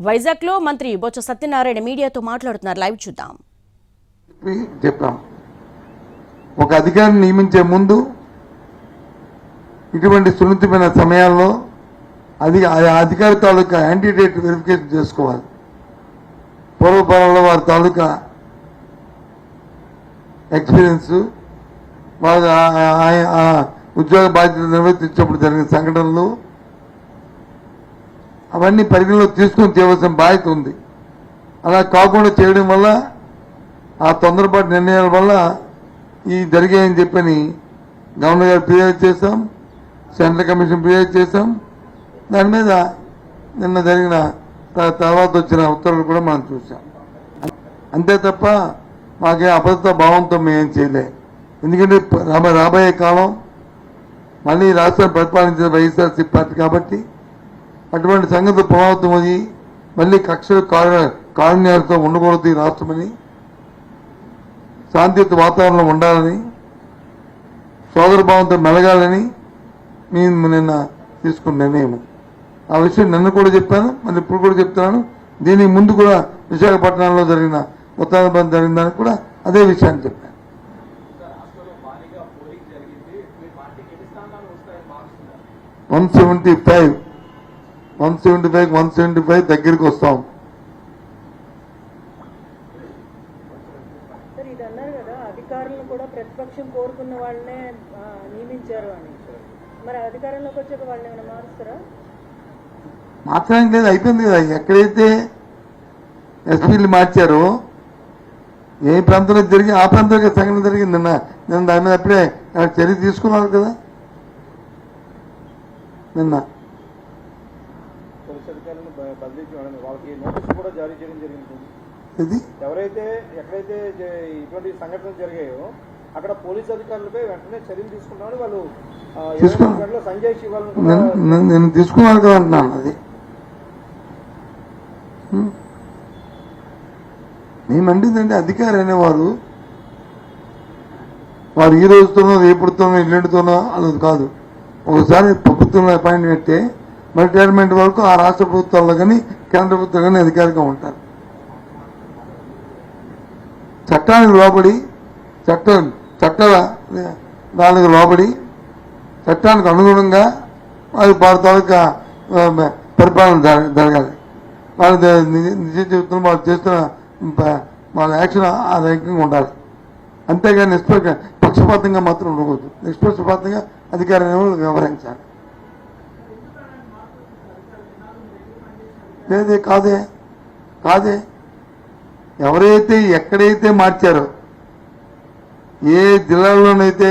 వైజాగ్లో మంత్రి బొత్స సత్యనారాయణ మీడియాతో మాట్లాడుతున్నారు. లైవ్ చూద్దాం. చెప్పాం ఒక అధికారిని నియమించే ముందు ఇటువంటి సున్నితమైన సమయాల్లో అది అధికారి తాలూకా యాంటీడేట్ వెరిఫికేషన్ చేసుకోవాలి. పూర్వపరంలో వారి తాలూకా ఎక్స్పీరియన్స్ వారు ఉద్యోగ బాధ్యత నిర్వర్తించినప్పుడు జరిగిన సంఘటనలు అవన్నీ పరిగణలో తీసుకొని చేయవలసిన బాధ్యత ఉంది. అలా కాకుండా చేయడం వల్ల ఆ తొందరపాటు నిర్ణయాల వల్ల ఈ జరిగాయని చెప్పని గవర్నర్ గారు ఫిర్యాదు చేశాం సెంట్రల్ కమిషన్ ఫిర్యాదు చేశాం. దాని మీద నిన్న జరిగిన తర్వాత వచ్చిన ఉత్తర్వులు కూడా మనం చూసాం అంతే తప్ప మాకే అభద్రత భావంతో మేమేం చేయలే. ఎందుకంటే రాబోయే కాలం మళ్ళీ రాష్ట్రం పరిపాలించిన వైఎస్ఆర్సీ పార్టీ కాబట్టి అటువంటి సంగతి పునరావృతమయ్యి మళ్ళీ కక్షలు కారు- కారుణ్యాలతో ఉండకూడదు ఈ రాష్ట్రమని. శాంతియుత వాతావరణం ఉండాలని సోదరభావంతో మెలగాలని మేము నిన్న తీసుకున్న నిర్ణయం. ఆ విషయం నిన్న కూడా చెప్పాను మళ్ళీ ఇప్పుడు కూడా చెప్తున్నాను. దీనికి ముందు కూడా విశాఖపట్నంలో జరిగిన ఉత్తరాంధ్ర జరిగిన దానికి కూడా అదే విషయాన్ని చెప్పాను. One seventy five. One seventy five one seventy five దగ్గరికి వస్తాం. మార్చడానికి లేదు అయిపోయింది కదా. ఎక్కడైతే ఎస్పీలు మార్చారో ఏ ప్రాంతంలో జరిగి ఆ ప్రాంతంలో సంఘటన జరిగింది నిన్న. నిన్న దాని మీద అప్పుడే చర్య తీసుకున్నారు కదా. నిన్న పోలీస్ అధికారులను చేయడం వాళ్ళకి నోటీసు కూడా జారీ చేయడం జరిగింది. ఇది ఎవరైతే ఎక్కడైతే ఇటువంటి సంఘటనలు జరిగాయో అక్కడ పోలీస్ అధికారులపై వెంటనే చర్యలు తీసుకుంటామని వాళ్ళు సంజయ్ శివాలను నేను- నేను- నేను తీసుకున్నాను కదా అంటున్నాను అది. మేమంటుందంటే అధికారి అనేవారు వారు ఈ రోజుతోనో రేపుడుతోనో ఎల్లుండితోనో అన్నది కాదు. ఒకసారి ప్రభుత్వంలో అపాయింట్ పెట్టే రిటైర్మెంట్ వరకు ఆ రాష్ట్ర ప్రభుత్వాల్లో కానీ కేంద్ర ప్రభుత్వం అధికారిగా ఉంటారు. చట్టానికి లోబడి చట్ట చట్ట దానికి లోబడి చట్టానికి అనుగుణంగా వారి వారి తాలూకా పరిపాలన జరగాలి. వాళ్ళ నిజ- జీవితంలో వాళ్ళు చేస్తున్న వాళ్ళ యాక్షన్ ఆ రకంగా ఉండాలి. అంతేగాని నిష్పక్ష పక్షపాతంగా మాత్రం ఉండకూడదు. నిష్పక్షపాతంగా అధికారులు వ్యవహరించాలి? లేదే కాదే. కాదే. ఎవరైతే ఎక్కడైతే మార్చారో ఏ జిల్లాలోనైతే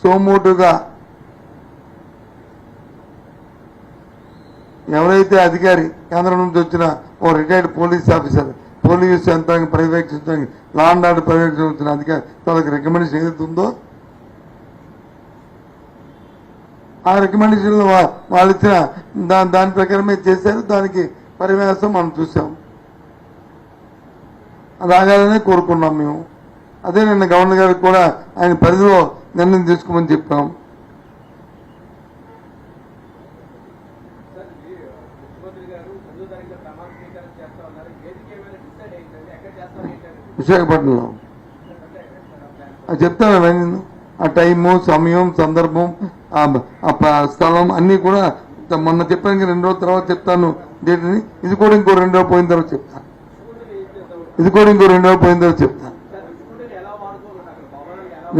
సోమోటుగా ఎవరైతే అధికారి కేంద్రం నుంచి వచ్చిన ఓ రిటైర్డ్ పోలీస్ ఆఫీసర్ పోలీస్ యంత్రాన్ని పర్యవేక్షించడానికి లా అండ్ ఆర్డర్ పర్యవేక్షించిన అధికారి తనకు రికమెండేషన్ ఏదైతే ఉందో ఆ రికమెండేషన్ వాళ్ళు ఇచ్చిన దాని ప్రకారమే చేశారు. దానికి పరివేశం మనం చూసాం. రాగాలని కోరుకున్నాం మేము. అదే నిన్న గవర్నర్ గారికి కూడా ఆయన పరిధిలో నిర్ణయం తీసుకోమని చెప్పాం. విశాఖపట్నంలో. అది చెప్తాను అవన్నీ ఆ టైము సమయం సందర్భం ఆ స్థలం అన్నీ కూడా మొన్న చెప్పాను రెండు రోజుల తర్వాత చెప్తాను. డేట్ని ఇది కూడా ఇంకో రెండు రోజులు పోయిన తర్వాత చెప్తాను ఇది కూడా ఇంకో రెండు రోజులు పోయిన తర్వాత చెప్తాను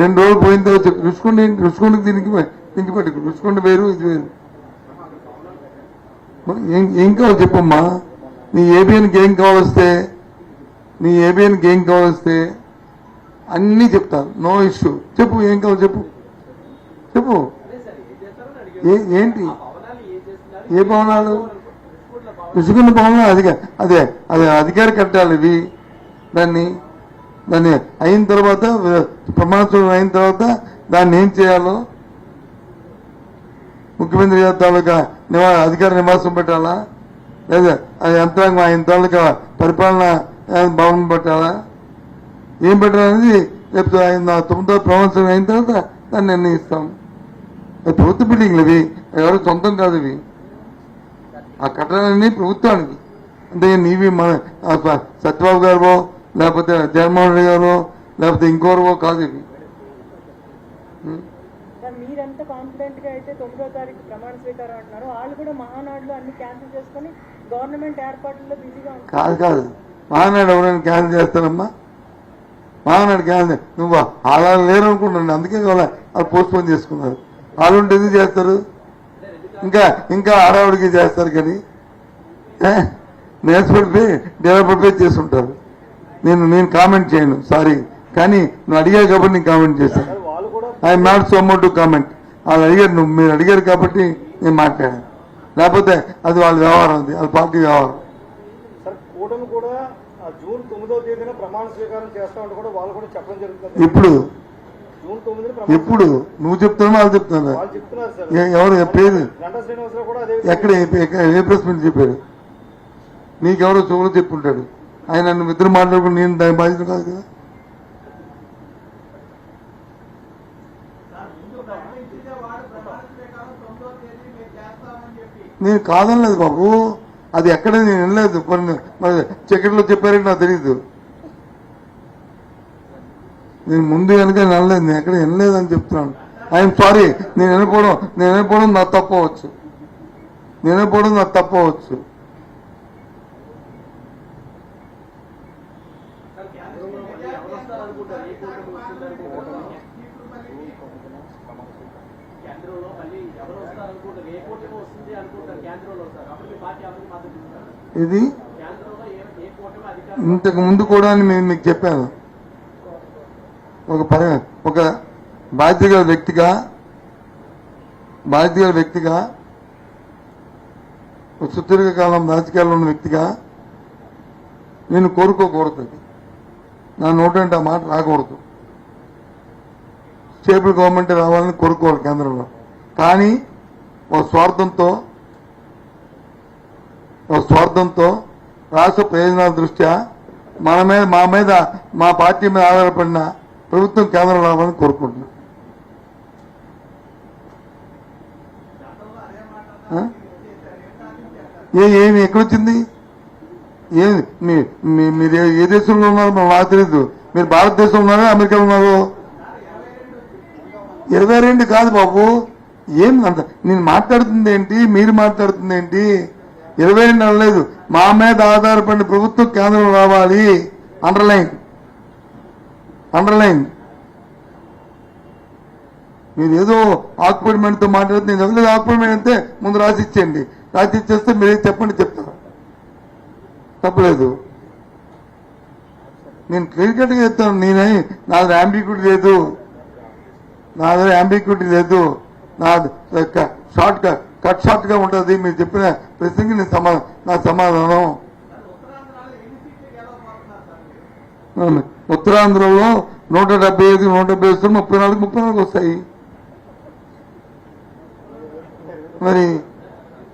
రెండు రోజులు పోయిన తర్వాత చెప్తాను రుచుకుంటే రుచుకుంటే దీనికి దీనికి పట్టి రుచుకుంటే వేరు ఇది వేరు. ఏం కావాలి చెప్పమ్మా? నీ ఏబిఎన్కి ఏం కావలిస్తే నీ ఏబిఎన్కి ఏం కావలిస్తే అన్నీ చెప్తాను నో ఇష్యూ. చెప్పు ఏం కావాలి చెప్పు. చెప్పు. ఏంటి? ఏ భవనాలు? విసుగున్న భవనం అది అదే అదే అధికారి కట్టాలి ఇవి. దాన్ని దాన్ని అయిన తర్వాత ప్రమాణం అయిన తర్వాత దాన్ని ఏం చేయాలో? ముఖ్యమంత్రి గారి తాలూకా నివా అధికార నివాసం పెట్టాలా? లేదా అది యంత్రాంగం ఆయన తాలూకా పరిపాలన భవనం పెట్టాలా? ఏం పెట్టాలనేది రేపు ఆయన తొమ్మిదో ప్రమాణం అయిన తర్వాత దాన్ని నిర్ణయిస్తాం. ప్రభుత్వ బిల్డింగ్లు ఇవి. ఎవరు సొంతం కాదు ఇవి. ఆ కట్టడాలన్నీ ప్రభుత్వానికి. అంటే నీవి మన సత్యబాబు గారు లేకపోతే జగన్మోహన్ రెడ్డి గారు లేకపోతే ఇంకోరవో కాదు ఇవి. సార్ మీరెంత కాన్ఫిడెంట్గా అయితే తొమ్మిదో తారీఖు ప్రమాణ స్వీకారం అంటున్నారు వాళ్ళు కూడా మహానాడులో అన్ని క్యాన్సిల్ చేసుకొని గవర్నమెంట్ ఏర్పాట్లలో బిజీగా ఉంటారు కాదు కాదు. మహానాడు ఎవరైనా క్యాన్సిల్ చేస్తారమ్మా? మహానాడు క్యాన్సిల్ నువ్వు అలా లేరు అనుకుంటున్నాను అందుకే వాళ్ళు పోస్ట్ పోన్ చేసుకున్నారు. వాళ్ళు ఉంటే ఎందుకు చేస్తారు? ఇంకా ఇంకా ఆడవాడికి చేస్తారు కానీ? నేర్చుకుంటే డెవలప్మెంట్ చేస్తుంటారు. నేను నేను కామెంట్ చేయను సారీ కానీ నువ్వు అడిగావు కాబట్టి నేను కామెంట్ చేశాను. I'm not so mote to comment వాళ్ళు అడిగారు నువ్వు మీరు అడిగారు కాబట్టి నేను మాట్లాడాను. లేకపోతే అది వాళ్ళ వ్యవహారం అది వాళ్ళ పార్టీ వ్యవహారం. సార్ కూటమి కూడా ఆ జూన్ తొమ్మిదవ తేదీన ప్రమాణ స్వీకారం చేస్తామంటే కూడా వాళ్ళు కూడా చెప్పడం జరుగుతుంది. ఇప్పుడు ఎప్పుడు? నువ్వు వాళ్ళు చెప్తున్నా వాళ్ళు ఎ- ఎవరు? పేరు? ఎక్కడ? ఏ- ప్రెస్ మీట్ చెప్పాడు నీకెవరో చెవులు చెప్పుంటాడు. ఆయన నన్ను ఇద్దరు మాట్లాడుకుని నేను దాని బాధ్యత కాదు కదా? నేను కాదనలేదు బాబు. అది ఎక్కడ? నేను వినలేదు. కొన్ని మరి చక్కెట్లో చెప్పారంటే నాకు తెలియదు నేను ముందు వెనక వినలేదు నేను ఎక్కడ వినలేదు అని చెప్తున్నాను. ఐఎమ్ సారీ నేను వినకపోవడం నేను వినకపోవడం నా తప్పవచ్చు నేను వినకపోవడం నా తప్పవచ్చు ఇది ఇంతకు ముందు కూడా నేను మీకు చెప్పాను. ఒక పరి ఒక బాధ్యత గల వ్యక్తిగా బాధ్యత గల వ్యక్తిగా ఒక సుదీర్ఘకాలం రాజకీయాల్లో ఉన్న వ్యక్తిగా నేను కోరుకోకూడదు నా నోటంటే ఆ మాట రాకూడదు. స్టేబుల్ గవర్నమెంట్ రావాలని కోరుకోవాలి కేంద్రంలో. కానీ ఒక స్వార్థంతో ఒక స్వార్థంతో రాష్ట్ర ప్రయోజనాల దృష్ట్యా మన మీద మా మీద మా పార్టీ మీద ఆధారపడిన ప్రభుత్వం కేంద్రం రావాలని కోరుకుంటున్నాను ఏ ఏమి ఎక్కడొచ్చింది? ఏ మీ- మీ- మీరు ఏ- దేశంలో ఉన్నారో? మనకు నాకు తెలియదు మీరు భారతదేశంలో ఉన్నారో? అమెరికాలో ఉన్నారో? ఇరవై రెండు కాదు బాబు. ఏం అంత? నేను మాట్లాడుతుంది ఏంటి? మీరు మాట్లాడుతుంది ఏంటి? ఇరవై రెండు అనలేదు. మా మీద ఆధారపడిన ప్రభుత్వం కేంద్రం రావాలి. అండర్లైన్. అండర్లైన్ మీరు ఏదో ఆక్యుపెంట్మెంట్తో మాట్లాడితే నేను ఎవరు ఆక్యుపెంట్మెంట్ అంటే ముందు రాసి ఇచ్చేయండి రాసి ఇచ్చేస్తే మీరే చెప్పండి చెప్తారు తప్పలేదు. నేను క్లియర్కట్గా చెప్తాను. నేనే నాది అంబిక్యూటీ లేదు. నా దగ్గర అంబిక్యూటీ లేదు. నా షార్ట్ కట్ షార్ట్గా ఉంటుంది. మీరు చెప్పిన ప్రశ్నకి నేను సమా నా సమాధానం. ఉత్తరాంధ్రలో నూట డెబ్బై ఐదు నూట డెబ్బై ఐదు ముప్పై నాలుగు ముప్పై నాలుగు వస్తాయి. మరి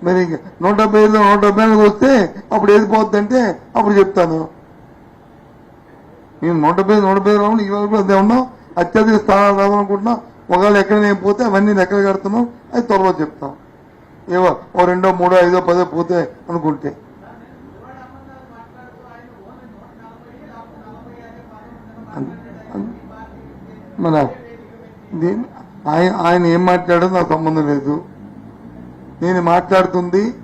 మరి నూట డెబ్బై ఐదు నూట డెబ్బై నాలుగు వస్తే అప్పుడు ఏది పోతుందంటే అప్పుడు చెప్తాను. నేను నూట డెబ్బై నూట డెబ్బై రావాలి ఈ వరకు అదే ఉన్నాం. అత్యధిక స్థానాలు రావాలనుకుంటున్నాం. ఒకవేళ ఎక్కడ నేను పోతే అవన్నీ లెక్కలు కడుతున్నాం అది త్వరలో చెప్తాం. ఏవో ఓ రెండో మూడో ఐదో పదో పోతే అనుకుంటే అన్- అన్- మన దీని ఆయన ఆయన ఏం మాట్లాడో నాకు సంబంధం లేదు. నేను మాట్లాడుతుంది.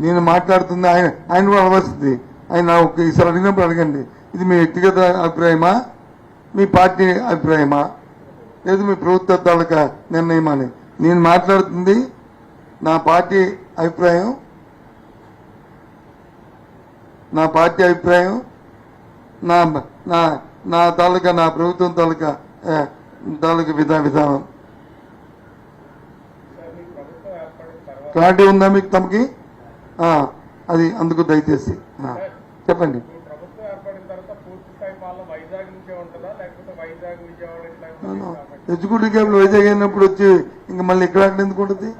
నేను మాట్లాడుతుంది. ఆయన ఆయన కూడా అడవస్తుంది ఆయన ఈసారి అడిగినప్పుడు అడగండి. ఇది మీ వ్యక్తిగత అభిప్రాయమా? మీ పార్టీ అభిప్రాయమా? లేదు మీ ప్రభుత్వ తాలూకా నిర్ణయమా అని. నేను మాట్లాడుతుంది. నా పార్టీ అభిప్రాయం. నా పార్టీ అభిప్రాయం. నా నా నా తాలూకా నా ప్రభుత్వం తాలూకా తాలూకా విధా విధానం. క్లారిటీ ఉందా మీకు తమకి? అది అందుకు దయచేసి చెప్పండి? ఎగ్జిక్యూటివ్ క్యాబ్ వైజాగ్ అయినప్పుడు వచ్చి ఇంకా మళ్ళీ ఇక్కడ ఎందుకు ఉంటుంది?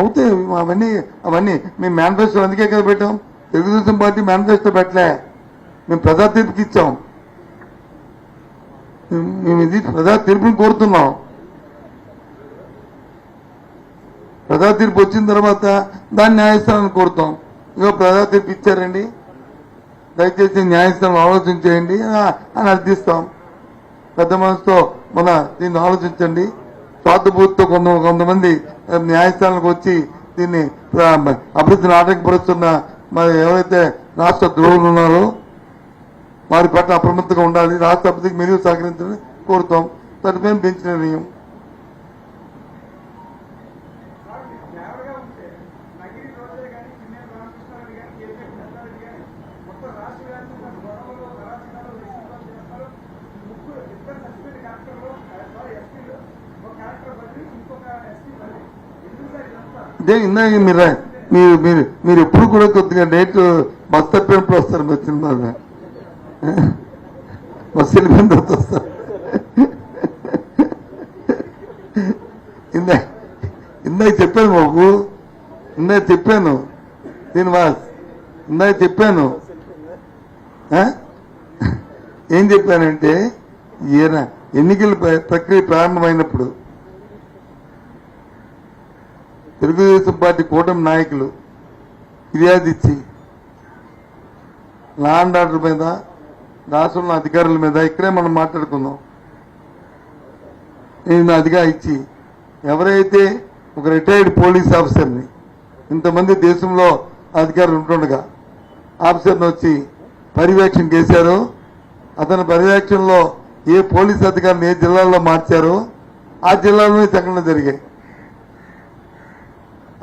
అవుతాయి అవన్నీ అవన్నీ. మేము మేనిఫెస్టో అందుకే కదా పెట్టాం. తెలుగుదేశం పార్టీ మేనిఫెస్టో పెట్టలే. మేము ప్రజా తీర్పుకి ఇచ్చాం. మేము- ఇది ప్రజా తీర్పుని కోరుతున్నాం. ప్రజా తీర్పు వచ్చిన తర్వాత దాన్ని న్యాయస్థానాన్ని కోరుతాం. ఇగో ప్రజా తీర్పు ఇచ్చారండి. దయచేసి న్యాయస్థానం ఆలోచించేయండి అని అర్థిస్తాం. పెద్ద మనసుతో మన దీన్ని ఆలోచించండి. స్వార్థభూతితో కొంత కొంతమంది న్యాయస్థానానికి వచ్చి దీన్ని అభివృద్ధిని ఆటంకపరుస్తున్న మరి ఎవరైతే రాష్ట్ర ద్రోహులు ఉన్నారో వారి పట్ల అప్రమత్తంగా ఉండాలి రాష్ట్ర అభివృద్ధికి మెరుగు సహకరించాలని కోరుతాం. తదుపరి పెంచిన నిర్ణయం. ఇదే ఇందాక మీరు మీరు మీరు మీరు ఎప్పుడు కూడా కొద్దిగా నేట్ బస్ తప్పినప్పుడు వస్తారు మీరు వచ్చిన బాగా బస్సు వస్తారు. ఇందా ఇందాక చెప్పాను బాబు. ఇందాక చెప్పాను. శ్రీనివాస్ ఇందాక చెప్పాను. ఏం చెప్పానంటే ఈయన ఎన్నికల ప్రక్రియ ప్రారంభమైనప్పుడు తెలుగుదేశం పార్టీ కూటమి నాయకులు ఫిర్యాదు ఇచ్చి లా అండ్ ఆర్డర్ మీద రాష్ట్రంలో అధికారుల మీద ఇక్కడే మనం మాట్లాడుకుందాం. నేను అదిగా ఇచ్చి ఎవరైతే ఒక రిటైర్డ్ పోలీస్ ఆఫీసర్ని ఇంతమంది దేశంలో అధికారులు ఉంటుండగా ఆఫీసర్ని వచ్చి పర్యవేక్షణ చేశారో అతని పర్యవేక్షణలో ఏ పోలీస్ అధికారిని ఏ జిల్లాలో మార్చారో ఆ జిల్లాలోనే తగ్గడం జరిగాయి.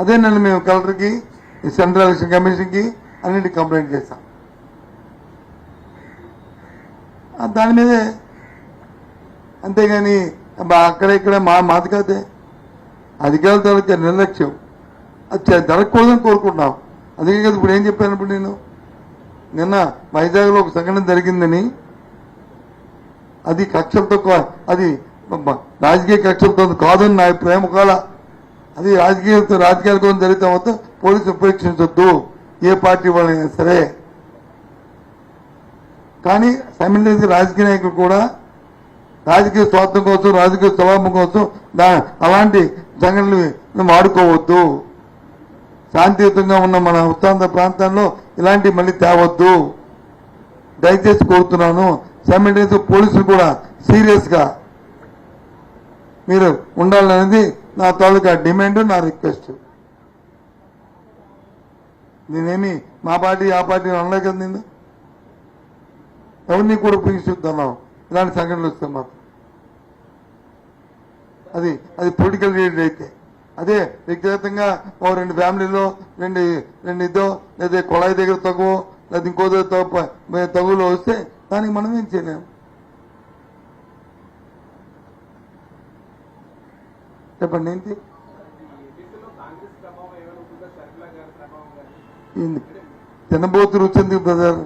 అదే నన్ను మేము కలెక్టర్కి సెంట్రల్ ఎలక్షన్ కమిషన్కి అన్నింటి కంప్లైంట్ చేశాం. దాని మీదే అంతేగాని అక్కడ ఇక్కడ మా మాది కాదే. అధికారుల తాలూకా నిర్లక్ష్యం. అది చే- జరగకూడదని కోరుకుంటున్నాం. అందుకే కదా ఇప్పుడు ఏం చెప్పాను ఇప్పుడు నేను? నిన్న వైజాగ్లో ఒక సంఘటన జరిగిందని అది కక్షలతో కా- అది రాజకీయ కక్షలతో కాదని నా అభిప్రాయం ఒకవేళ అది రాజకీయ రాజకీయాల కోసం జరిగితే మొత్తం పోలీసు ఉపేక్షించొద్దు. ఏ పార్టీ వాళ్ళైనా సరే. కానీ సైమిల్టేనియస్ రాజకీయ నాయకులు కూడా రాజకీయ స్వార్థం కోసం రాజకీయ స్వభావం కోసం దా అలాంటి సంఘటనలు వాడుకోవద్దు. శాంతియుతంగా ఉన్న మన ఉత్తాంత ప్రాంతాల్లో ఇలాంటివి మళ్ళీ తేవద్దు. దయచేసి కోరుతున్నాను సైమిల్టేనియస్ పోలీసులు కూడా సీరియస్గా మీరు ఉండాలనేది నా తాలూకా డిమాండ్ నా రిక్వెస్ట్. నేనేమి మా పార్టీ ఆ పార్టీ అనలే కదా నేను ఎవరిని కూడా ఉపయోగిస్తున్నాం ఇలాంటి సంఘటనలు వస్తాయి మాకు అది అది పొలిటికల్ లీడర్ అయితే. అదే వ్యక్తిగతంగా ఓ రెండు ఫ్యామిలీలో రెండు రెండు ఇద్దో లేదా కుళాయి దగ్గర తగ్గు లేదా ఇంకో దగ్గర తగ్గులో వస్తే దానికి మనం ఏం చేయలేము చెప్పండి ఏంటి ఏపీలో కాంగ్రెస్ ప్రభావం ఏమైనా ఉంటుందా షర్మిలా గారి ప్రభావం చెప్పండి ఏంటి? తినబోతు రుచింది బ్రదర్